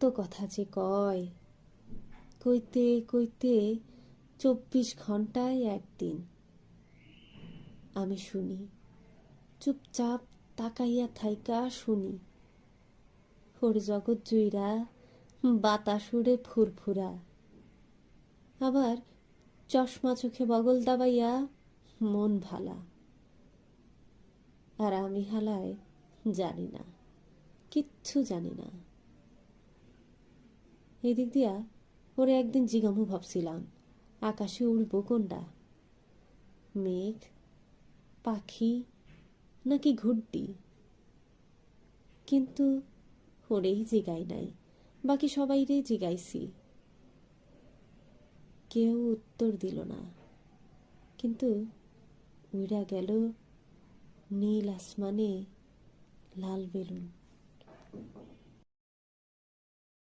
কত কথা যে কয়? কইতে কইতে চব্বিশ ঘন্টায় একদিন। আমি শুনি, চুপচাপ তাকাইয়া থাইকা শুনি। ওর জগৎ জুইরা বাতাসুরে ফুরফুরা। আবার চশমা চোখে বগল দাবাইয়া মন ভালা। আর আমি হালায় জানি না, কিচ্ছু জানি না। এদিক দিয়া ওরে একদিন জিগামু ভাবছিলাম, আকাশে উড়ব কোনটা? মেঘ, পাখি, নাকি ঘুরটি কিন্তু ওরেই জিগাই নাই, বাকি সবাইরে জিগাইছি। কেউ উত্তর দিল না, কিন্তু উইরা গেল নীল আসমানে লাল বেলুন।